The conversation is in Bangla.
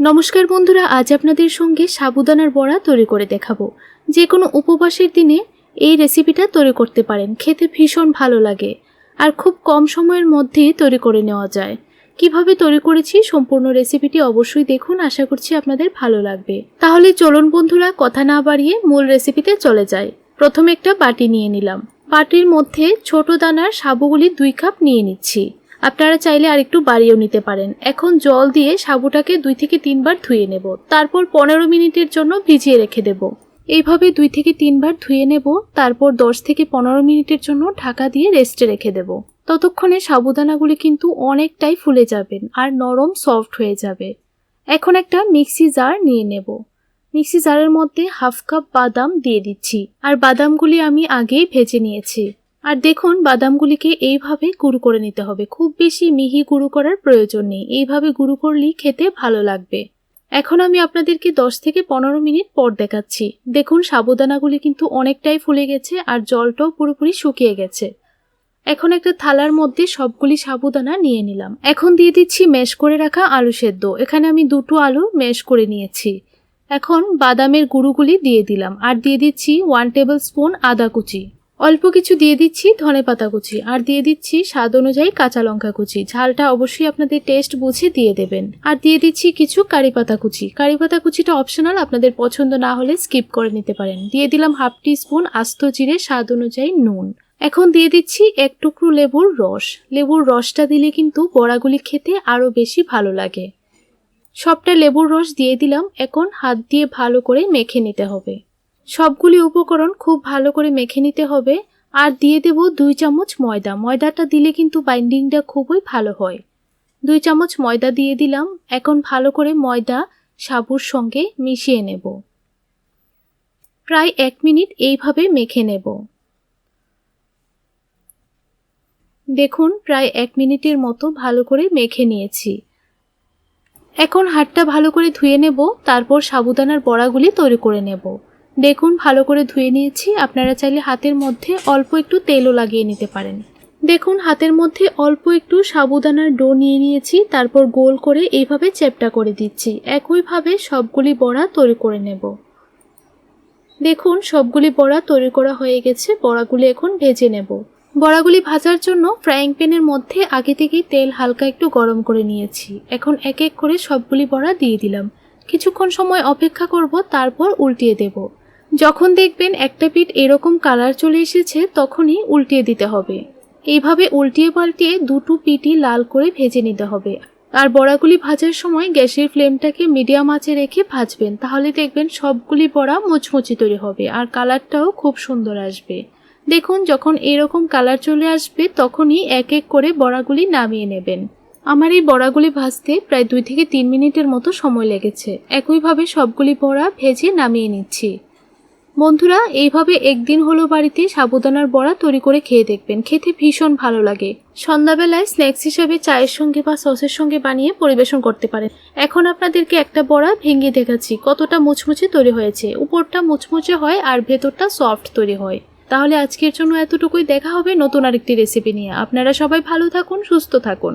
নমস্কার বন্ধুরা, আজ আপনাদের সঙ্গে সাবুদানার বড়া তৈরি করে দেখাবো। যে কোনো উপবাসের দিনে এই রেসিপিটা তৈরি করতে পারেন। খেতে ভীষণ ভালো লাগে আর খুব কম সময়ের মধ্যেই তৈরি করে নেওয়া যায়। কীভাবে তৈরি করেছি সম্পূর্ণ রেসিপিটি অবশ্যই দেখুন, আশা করছি আপনাদের ভালো লাগবে। তাহলে চলুন বন্ধুরা, কথা না বাড়িয়ে মূল রেসিপিতে চলে যাই। প্রথমে একটা বাটি নিয়ে নিলাম। বাটির মধ্যে ছোট দানার সাবুগুলি দুই কাপ নিয়ে নিচ্ছি। আপনারা চাইলে আর একটু বাড়িয়েও নিতে পারেন। এখন জল দিয়ে সাবুটাকে দুই থেকে তিনবার ধুয়ে নেব। তারপর পনেরো মিনিটের জন্য ভিজিয়ে রেখে দেব। এইভাবে দুই থেকে তিনবার ধুয়ে নেব। তারপর দশ থেকে পনেরো মিনিটের জন্য ঢাকা দিয়ে রেস্টে রেখে দেব। ততক্ষণে সাবুদানাগুলি কিন্তু অনেকটাই ফুলে যাবেন আর নরম সফট হয়ে যাবে। এখন একটা মিক্সি জার নিয়ে নেব। মিক্সি জারের মধ্যে হাফ কাপ বাদাম দিয়ে দিচ্ছি। আর বাদামগুলি আমি আগেই ভেজে নিয়েছি। আর দেখুন, বাদামগুলিকে এইভাবে গুঁড়ো করে নিতে হবে। খুব বেশি মিহি গুঁড়ো করার প্রয়োজন নেই। এইভাবে গুঁড়ো করলেই খেতে ভালো লাগবে। এখন আমি আপনাদেরকে দশ থেকে পনেরো মিনিট পর দেখাচ্ছি। দেখুন, সাবুদানাগুলি কিন্তু অনেকটাই ফুলে গেছে আর জলটাও পুরোপুরি শুকিয়ে গেছে। এখন একটা থালার মধ্যে সবগুলি সাবুদানা নিয়ে নিলাম। এখন দিয়ে দিচ্ছি ম্যাশ করে রাখা আলু সেদ্ধ। এখানে আমি দুটো আলু ম্যাশ করে নিয়েছি। এখন বাদামের গুঁড়োগুলি দিয়ে দিলাম। আর দিয়ে দিচ্ছি ওয়ান টেবিল স্পুন আদা কুচি। অল্প কিছু দিয়ে দিচ্ছি ধনে পাতা কুচি, আর দিয়ে দিচ্ছি স্বাদ অনুযায়ী কাঁচা লঙ্কা কুচি। ঝালটা অবশ্যই আপনাদের টেস্ট বুঝে দিয়ে দেবেন। আর দিয়ে দিচ্ছি কিছু কারি পাতা কুচি। কারি পাতা কুচিটা অপশনাল আপনাদের পছন্দ না হলে স্কিপ করে নিতে পারেন। দিয়ে দিলাম হাফ টি স্পুন আস্ত জিরে, স্বাদ অনুযায়ী নুন। এখন দিয়ে দিচ্ছি এক টুকরো লেবুর রস। লেবুর রসটা দিলে কিন্তু বড়াগুলি খেতে আরও বেশি ভালো লাগে। সবটা লেবুর রস দিয়ে দিলাম। এখন হাত দিয়ে ভালো করে মেখে নিতে হবে। সবগুলি উপকরণ খুব ভালো করে মেখে নিতে হবে। আর দিয়ে দেব দুই চামচ ময়দা। ময়দাটা দিলে কিন্তু বাইন্ডিংটা খুবই ভালো হয়। দুই চামচ ময়দা দিয়ে দিলাম। এখন ভালো করে ময়দা সাবুর সঙ্গে মিশিয়ে নেব। প্রায় এক মিনিট এইভাবে মেখে নেব। দেখুন, প্রায় এক মিনিটের মতো ভালো করে মেখে নিয়েছি। এখন হাতটা ভালো করে ধুয়ে নেব। তারপর সাবুদানার বড়াগুলি তৈরি করে নেব। দেখুন, ভালো করে ধুয়ে নিয়েছি। আপনারা চাইলে হাতের মধ্যে অল্প একটু তেলও লাগিয়ে নিতে পারেন। দেখুন, হাতের মধ্যে অল্প একটু সাবুদানার ডো নিয়ে নিয়েছি। তারপর গোল করে এইভাবে চেপটা করে দিচ্ছি। একইভাবে সবগুলি বড়া তৈরি করে নেব। দেখুন, সবগুলি বড়া তৈরি করা হয়ে গেছে। বড়াগুলি এখন ভেজে নেব। বড়াগুলি ভাজার জন্য ফ্রাইং প্যানের মধ্যে আগে থেকেই তেল হালকা একটু গরম করে নিয়েছি। এখন এক এক করে সবগুলি বড়া দিয়ে দিলাম। কিছুক্ষণ সময় অপেক্ষা করব, তারপর উল্টিয়ে দেব। যখন দেখবেন একটা পিঠ এরকম কালার চলে এসেছে, তখনই উল্টিয়ে দিতে হবে। এইভাবে উল্টিয়ে পাল্টিয়ে দুটো পিঠই লাল করে ভেজে নিতে হবে। আর বড়াগুলি ভাজার সময় গ্যাসের ফ্লেমটাকে মিডিয়াম আঁচে রেখে ভাজবেন। তাহলে দেখবেন সবগুলি বড়া মুচমুচি তৈরি হবে আর কালারটাও খুব সুন্দর আসবে। দেখুন, যখন এরকম কালার চলে আসবে, তখনই এক এক করে বড়াগুলি নামিয়ে নেবেন। আমার এই বড়াগুলি ভাজতে প্রায় দুই থেকে তিন মিনিটের মতো সময় লেগেছে। একইভাবে সবগুলি বড়া ভেজে নামিয়ে নিচ্ছি। বন্ধুরা, এইভাবে একদিন হলো বাড়িতে সাবুদানার বড়া তৈরি করে খেয়ে দেখবেন। খেতে ভীষণ ভালো লাগে। সন্ধ্যাবেলায় স্ন্যাক্স হিসাবে চায়ের সঙ্গে বা সসের সঙ্গে বানিয়ে পরিবেশন করতে পারেন। এখন আপনাদেরকে একটা বড়া ভেঙে দেখাচ্ছি, কতটা মুচমুচে তৈরি হয়েছে। উপরটা মুচমুচে হয় আর ভেতরটা সফট তৈরি হয়। তাহলে আজকের জন্য এতটুকুই। দেখা হবে নতুন আরেকটি রেসিপি নিয়ে। আপনারা সবাই ভালো থাকুন, সুস্থ থাকুন।